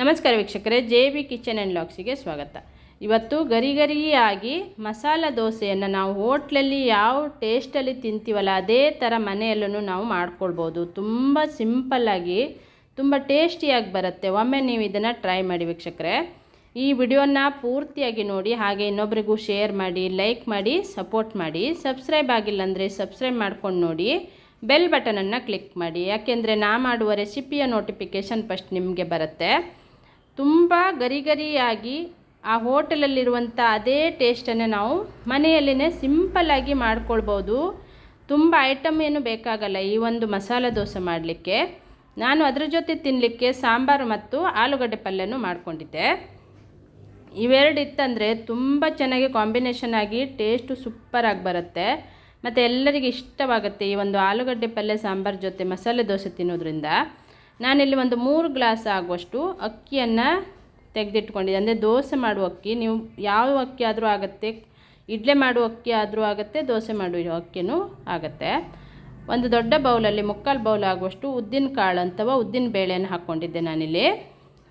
ನಮಸ್ಕಾರ ವೀಕ್ಷಕರೇ, J B kitchen and ಲಾಕ್ಸಿಗೆ ಸ್ವಾಗತ. ಇವತ್ತು ಗರಿ ಗರಿಯಾಗಿ ಮಸಾಲ ದೋಸೆಯನ್ನು ನಾವು ಹೋಟ್ಲಲ್ಲಿ ಯಾವ ಟೇಸ್ಟಲ್ಲಿ ತಿಂತೀವಲ್ಲ, ಅದೇ ಥರ ಮನೆಯಲ್ಲೂ ನಾವು ಮಾಡ್ಕೊಳ್ಬೋದು. ತುಂಬ ಸಿಂಪಲ್ಲಾಗಿ, ತುಂಬ ಟೇಸ್ಟಿಯಾಗಿ ಬರುತ್ತೆ. ಒಮ್ಮೆ ನೀವು ಇದನ್ನು ಟ್ರೈ ಮಾಡಿ ವೀಕ್ಷಕರೇ. ಈ ವಿಡಿಯೋನ ಪೂರ್ತಿಯಾಗಿ ನೋಡಿ, ಹಾಗೆ ಇನ್ನೊಬ್ರಿಗೂ ಶೇರ್ ಮಾಡಿ, ಲೈಕ್ ಮಾಡಿ, ಸಪೋರ್ಟ್ ಮಾಡಿ. ಸಬ್ಸ್ಕ್ರೈಬ್ ಆಗಿಲ್ಲ ಅಂದರೆ ಸಬ್ಸ್ಕ್ರೈಬ್ ಮಾಡ್ಕೊಂಡು ನೋಡಿ. ಬೆಲ್ ಬಟನನ್ನು ಕ್ಲಿಕ್ ಮಾಡಿ. ಯಾಕೆಂದರೆ ನಾ ಮಾಡುವ ರೆಸಿಪಿಯ ನೋಟಿಫಿಕೇಷನ್ ಫಸ್ಟ್ ನಿಮಗೆ ಬರುತ್ತೆ. ತುಂಬ ಗರಿ ಗರಿಯಾಗಿ ಆ ಹೋಟೆಲಲ್ಲಿರುವಂಥ ಅದೇ ಟೇಸ್ಟನ್ನು ನಾವು ಮನೆಯಲ್ಲೇ ಸಿಂಪಲ್ಲಾಗಿ ಮಾಡ್ಕೊಳ್ಬೋದು. ತುಂಬ ಐಟಮ್ ಏನು ಬೇಕಾಗಲ್ಲ ಈ ಒಂದು ಮಸಾಲೆ ದೋಸೆ ಮಾಡಲಿಕ್ಕೆ. ನಾನು ಅದರ ಜೊತೆ ತಿನ್ನಲಿಕ್ಕೆ ಸಾಂಬಾರು ಮತ್ತು ಆಲೂಗಡ್ಡೆ ಪಲ್ಯನೂ ಮಾಡ್ಕೊಂಡಿದ್ದೆ. ಇವೆರಡು ಇತ್ತಂದರೆ ತುಂಬ ಚೆನ್ನಾಗಿ ಕಾಂಬಿನೇಷನ್ ಆಗಿ ಟೇಸ್ಟು ಸೂಪರಾಗಿ ಬರುತ್ತೆ. ಮತ್ತು ಎಲ್ಲರಿಗೆ ಇಷ್ಟವಾಗುತ್ತೆ ಈ ಒಂದು ಆಲೂಗಡ್ಡೆ ಪಲ್ಯ ಸಾಂಬಾರು ಜೊತೆ ಮಸಾಲೆ ದೋಸೆ ತಿನ್ನೋದ್ರಿಂದ. ನಾನಿಲ್ಲಿ ಒಂದು ಮೂರು ಗ್ಲಾಸ್ ಆಗುವಷ್ಟು ಅಕ್ಕಿಯನ್ನು ತೆಗೆದಿಟ್ಕೊಂಡಿದ್ದೆ. ಅಂದರೆ ದೋಸೆ ಮಾಡುವ ಅಕ್ಕಿ. ನೀವು ಯಾವ ಅಕ್ಕಿ ಆದರೂ ಆಗುತ್ತೆ, ಇಡ್ಲೆ ಮಾಡುವ ಅಕ್ಕಿ ಆದರೂ ಆಗುತ್ತೆ, ದೋಸೆ ಮಾಡುವ ಅಕ್ಕಿನೂ ಆಗುತ್ತೆ. ಒಂದು ದೊಡ್ಡ ಬೌಲಲ್ಲಿ, ಮುಕ್ಕಾಲು ಬೌಲ್ ಆಗುವಷ್ಟು ಉದ್ದಿನ ಕಾಳು ಅಥವಾ ಉದ್ದಿನ ಬೇಳೆಯನ್ನು ಹಾಕ್ಕೊಂಡಿದ್ದೆ ನಾನಿಲ್ಲಿ.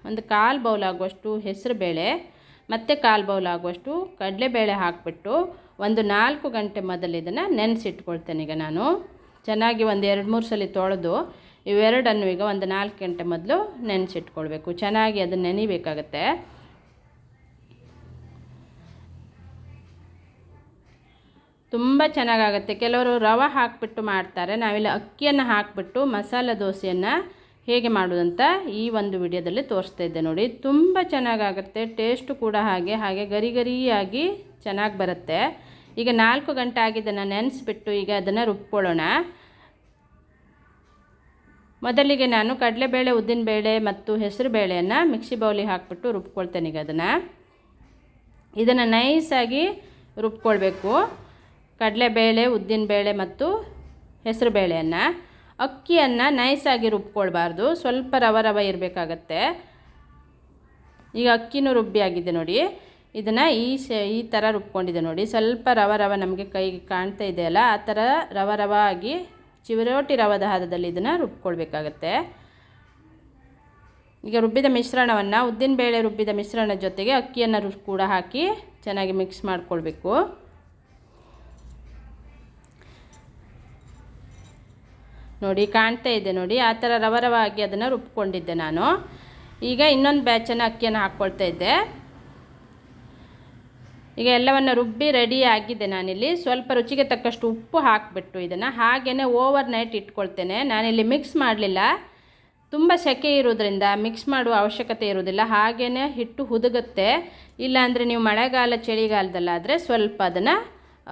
ಒಂದು ಕಾಲು ಬೌಲ್ ಆಗುವಷ್ಟು ಹೆಸರು ಬೇಳೆ, ಮತ್ತು ಕಾಲು ಬೌಲ್ ಆಗುವಷ್ಟು ಕಡಲೆಬೇಳೆ ಹಾಕಿಬಿಟ್ಟು ಒಂದು ನಾಲ್ಕು ಗಂಟೆ ಮೊದಲು ಇದನ್ನು ನೆನೆಸಿಟ್ಕೊಳ್ತೇನೆ ಈಗ ನಾನು. ಚೆನ್ನಾಗಿ ಒಂದು ಎರಡು ಮೂರು ಸಲ ತೊಳೆದು ಇವೆರಡನ್ನು ಈಗ ಒಂದು ನಾಲ್ಕು ಗಂಟೆ ಮೊದಲು ನೆನೆಸಿಟ್ಕೊಳ್ಬೇಕು. ಚೆನ್ನಾಗಿ ಅದನ್ನು ನೆನಿಬೇಕಾಗತ್ತೆ. ತುಂಬ ಚೆನ್ನಾಗಾಗುತ್ತೆ. ಕೆಲವರು ರವೆ ಹಾಕಿಬಿಟ್ಟು ಮಾಡ್ತಾರೆ. ನಾವಿಲ್ಲಿ ಅಕ್ಕಿಯನ್ನು ಹಾಕಿಬಿಟ್ಟು ಮಸಾಲೆ ದೋಸೆಯನ್ನು ಹೇಗೆ ಮಾಡೋದಂತ ಈ ಒಂದು ವಿಡಿಯೋದಲ್ಲಿ ತೋರಿಸ್ತಾ ಇದ್ದೆ ನೋಡಿ. ತುಂಬ ಚೆನ್ನಾಗಾಗುತ್ತೆ. ಟೇಸ್ಟು ಕೂಡ ಹಾಗೆ ಹಾಗೆ ಗರಿ ಗರಿಯಾಗಿ ಚೆನ್ನಾಗಿ ಬರುತ್ತೆ. ಈಗ ನಾಲ್ಕು ಗಂಟೆ ಆಗಿದ್ದನ್ನು ನೆನೆಸ್ಬಿಟ್ಟು ಈಗ ಅದನ್ನು ರುಬ್ಕೊಳ್ಳೋಣ. ಮೊದಲಿಗೆ ನಾನು ಕಡಲೆಬೇಳೆ, ಉದ್ದಿನಬೇಳೆ ಮತ್ತು ಹೆಸರು ಬೇಳೆಯನ್ನು ಮಿಕ್ಸಿ ಬೌಲಿಗೆ ಹಾಕಿಬಿಟ್ಟು ರುಬ್ಕೊಳ್ತೇನೆ ಈಗ ಅದನ್ನು. ಇದನ್ನು ನೈಸಾಗಿ ರುಬ್ಕೊಳ್ಬೇಕು. ಕಡಲೆಬೇಳೆ, ಉದ್ದಿನಬೇಳೆ ಮತ್ತು ಹೆಸರು ಬೇಳೆಯನ್ನು ಅಕ್ಕಿಯನ್ನು ನೈಸಾಗಿ ರುಬ್ಕೊಳ್ಬಾರ್ದು. ಸ್ವಲ್ಪ ರವ ರವ ಇರಬೇಕಾಗತ್ತೆ. ಈಗ ಅಕ್ಕಿನೂ ರುಬ್ಬಿ ಆಗಿದೆ ನೋಡಿ. ಇದನ್ನು ಈ ಈ ಥರ ರುಬ್ಕೊಂಡಿದೆ ನೋಡಿ. ಸ್ವಲ್ಪ ರವ ರವ ನಮಗೆ ಕೈಗೆ ಕಾಣ್ತಾ ಇದೆಯಲ್ಲ, ಆ ಥರ ರವ ರವ ಆಗಿ ಚಿವರೋಟಿ ರವದ ಹದದಲ್ಲಿ ಇದನ್ನು ರುಬ್ಕೊಳ್ಬೇಕಾಗತ್ತೆ. ಈಗ ರುಬ್ಬಿದ ಮಿಶ್ರಣವನ್ನು ಉದ್ದಿನಬೇಳೆ ರುಬ್ಬಿದ ಮಿಶ್ರಣ ಜೊತೆಗೆ ಅಕ್ಕಿಯನ್ನು ರು ಕೂಡ ಹಾಕಿ ಚೆನ್ನಾಗಿ ಮಿಕ್ಸ್ ಮಾಡಿಕೊಳ್ಬೇಕು. ನೋಡಿ ಕಾಣ್ತಾ ಇದೆ ನೋಡಿ, ಆ ಥರ ರವರವಾಗಿ ರವ ಅದನ್ನು ರುಬ್ಕೊಂಡಿದ್ದೆ ನಾನು. ಈಗ ಇನ್ನೊಂದು ಬ್ಯಾಚನ್ನು ಅಕ್ಕಿಯನ್ನು ಹಾಕ್ಕೊಳ್ತಾ ಇದ್ದೆ. ಈಗ ಎಲ್ಲವನ್ನು ರುಬ್ಬಿ ರೆಡಿ ಆಗಿದೆ ನಾನಿಲ್ಲಿ. ಸ್ವಲ್ಪ ರುಚಿಗೆ ತಕ್ಕಷ್ಟು ಉಪ್ಪು ಹಾಕಿಬಿಟ್ಟು ಇದನ್ನು. ಹಾಗೇ ಓವರ್ ನೈಟ್ ಇಟ್ಕೊಳ್ತೇನೆ. ನಾನಿಲ್ಲಿ ಮಿಕ್ಸ್ ಮಾಡಲಿಲ್ಲ. ತುಂಬ ಸೆಕೆ ಇರೋದ್ರಿಂದ ಮಿಕ್ಸ್ ಮಾಡುವ ಅವಶ್ಯಕತೆ ಇರೋದಿಲ್ಲ. ಹಾಗೇ ಹಿಟ್ಟು ಹುದುಗುತ್ತೆ. ಇಲ್ಲಾಂದರೆ ನೀವು ಮಳೆಗಾಲ ಚಳಿಗಾಲದಲ್ಲಾದರೆ ಸ್ವಲ್ಪ ಅದನ್ನು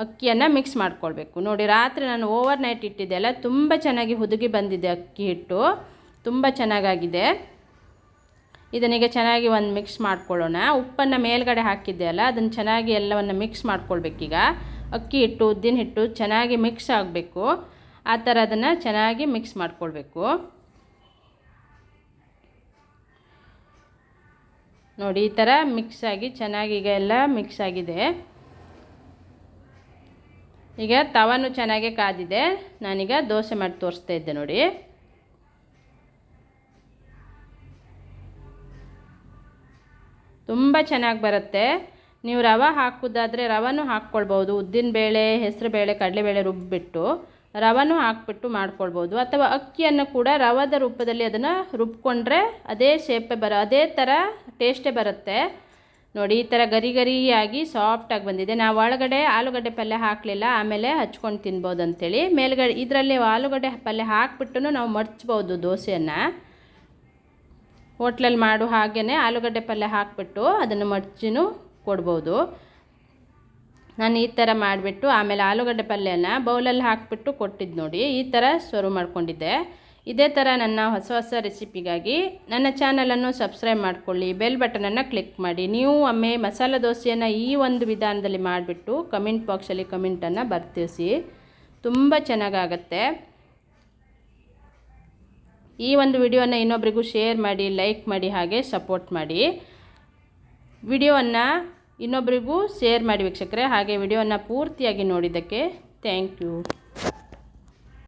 ಅಕ್ಕಿಯನ್ನು ಮಿಕ್ಸ್ ಮಾಡ್ಕೊಳ್ಬೇಕು. ನೋಡಿ, ರಾತ್ರಿ ನಾನು ಓವರ್ ನೈಟ್ ಇಟ್ಟಿದ್ದೆಲ್ಲ ತುಂಬ ಚೆನ್ನಾಗಿ ಹುದುಗಿ ಬಂದಿದೆ ಅಕ್ಕಿ ಹಿಟ್ಟು. ತುಂಬ ಚೆನ್ನಾಗಾಗಿದೆ. ಇದನ್ನೀಗ ಚೆನ್ನಾಗಿ ಒಂದು ಮಿಕ್ಸ್ ಮಾಡ್ಕೊಳ್ಳೋಣ. ಉಪ್ಪನ್ನು ಮೇಲ್ಗಡೆ ಹಾಕಿದ್ದೆ ಅಲ್ಲ, ಅದನ್ನು ಚೆನ್ನಾಗಿ ಎಲ್ಲವನ್ನು ಮಿಕ್ಸ್ ಮಾಡ್ಕೊಳ್ಬೇಕೀಗ ಅಕ್ಕಿ ಹಿಟ್ಟು, ಉದ್ದಿನ ಹಿಟ್ಟು ಚೆನ್ನಾಗಿ ಮಿಕ್ಸ್ ಆಗಬೇಕು. ಆ ಥರ ಅದನ್ನು ಚೆನ್ನಾಗಿ ಮಿಕ್ಸ್ ಮಾಡ್ಕೊಳ್ಬೇಕು. ನೋಡಿ, ಈ ಥರ ಮಿಕ್ಸ್ ಆಗಿ ಚೆನ್ನಾಗಿ ಈಗ ಎಲ್ಲ ಮಿಕ್ಸ್ ಆಗಿದೆ. ಈಗ ತವನು ಚೆನ್ನಾಗಿ ಕಾದಿದೆ. ನಾನೀಗ ದೋಸೆ ಮಾಡಿ ತೋರಿಸ್ತಾ ಇದ್ದೆ ನೋಡಿ. ತುಂಬ ಚೆನ್ನಾಗಿ ಬರುತ್ತೆ. ನೀವು ರವೆ ಹಾಕೋದಾದರೆ ರವನೂ ಹಾಕ್ಕೊಳ್ಬೋದು. ಉದ್ದಿನಬೇಳೆ ಹೆಸರುಬೇಳೆ ಕಡಲೆಬೇಳೆ ರುಬ್ಬಿಬಿಟ್ಟು ರವನೂ ಹಾಕ್ಬಿಟ್ಟು ಮಾಡ್ಕೊಳ್ಬೋದು. ಅಥವಾ ಅಕ್ಕಿಯನ್ನು ಕೂಡ ರವದ ರೂಪದಲ್ಲಿ ಅದನ್ನು ರುಬ್ಕೊಂಡ್ರೆ ಅದೇ ಶೇಪೇ ಬರೋ, ಅದೇ ಥರ ಟೇಸ್ಟೇ ಬರುತ್ತೆ. ನೋಡಿ, ಈ ಥರ ಗರಿ ಗರಿಯಾಗಿ ಸಾಫ್ಟಾಗಿ ಬಂದಿದೆ. ನಾವು ಒಳಗಡೆ ಆಲೂಗಡ್ಡೆ ಪಲ್ಯ ಹಾಕಲಿಲ್ಲ, ಆಮೇಲೆ ಹಚ್ಕೊಂಡು ತಿನ್ಬೋದು ಅಂಥೇಳಿ ಮೇಲ್ಗಡೆ, ಇದರಲ್ಲಿ ಆಲೂಗಡ್ಡೆ ಪಲ್ಯ ಹಾಕ್ಬಿಟ್ಟು ನಾವು ಮಡ್ಚ್ಬೋದು ದೋಸೆಯನ್ನು. ಹೋಟ್ಲಲ್ಲಿ ಮಾಡು ಹಾಗೇ ಆಲೂಗಡ್ಡೆ ಪಲ್ಯ ಹಾಕಿಬಿಟ್ಟು ಅದನ್ನು ಮಡ್ಚಿನೂ ಕೊಡ್ಬೋದು. ನಾನು ಈ ಥರ ಮಾಡಿಬಿಟ್ಟು ಆಮೇಲೆ ಆಲೂಗಡ್ಡೆ ಪಲ್ಯನ ಬೌಲಲ್ಲಿ ಹಾಕಿಬಿಟ್ಟು ಕೊಟ್ಟಿದ್ದು ನೋಡಿ, ಈ ಥರ ಸರ್ವ್ ಮಾಡ್ಕೊಂಡಿದ್ದೆ. ಇದೇ ಥರ ನನ್ನ ಹೊಸ ಹೊಸ ರೆಸಿಪಿಗಾಗಿ ನನ್ನ ಚಾನಲನ್ನು ಸಬ್ಸ್ಕ್ರೈಬ್ ಮಾಡಿಕೊಳ್ಳಿ ಬೆಲ್ ಬಟನನ್ನು ಕ್ಲಿಕ್ ಮಾಡಿ. ನೀವು ಒಮ್ಮೆ ಮಸಾಲೆ ದೋಸೆಯನ್ನು ಈ ಒಂದು ವಿಧಾನದಲ್ಲಿ ಮಾಡಿಬಿಟ್ಟು ಕಮೆಂಟ್ ಬಾಕ್ಸಲ್ಲಿ ಕಮೆಂಟನ್ನು ಬರ್ತಿಸಿ ತುಂಬ ಚೆನ್ನಾಗಾಗತ್ತೆ. ಈ ಒಂದು ವಿಡಿಯೋನ ಇನ್ನೊಬ್ರಿಗೂ ಶೇರ್ ಮಾಡಿ, ಲೈಕ್ ಮಾಡಿ, ಹಾಗೆ ಸಪೋರ್ಟ್ ಮಾಡಿ. ವಿಡಿಯೋವನ್ನು ಇನ್ನೊಬ್ರಿಗೂ ಶೇರ್ ಮಾಡಿ ವೀಕ್ಷಕರೇ. ಹಾಗೆ ವಿಡಿಯೋವನ್ನು ಪೂರ್ತಿಯಾಗಿ ನೋಡಿದ್ದಕ್ಕೆ ಥ್ಯಾಂಕ್ ಯು.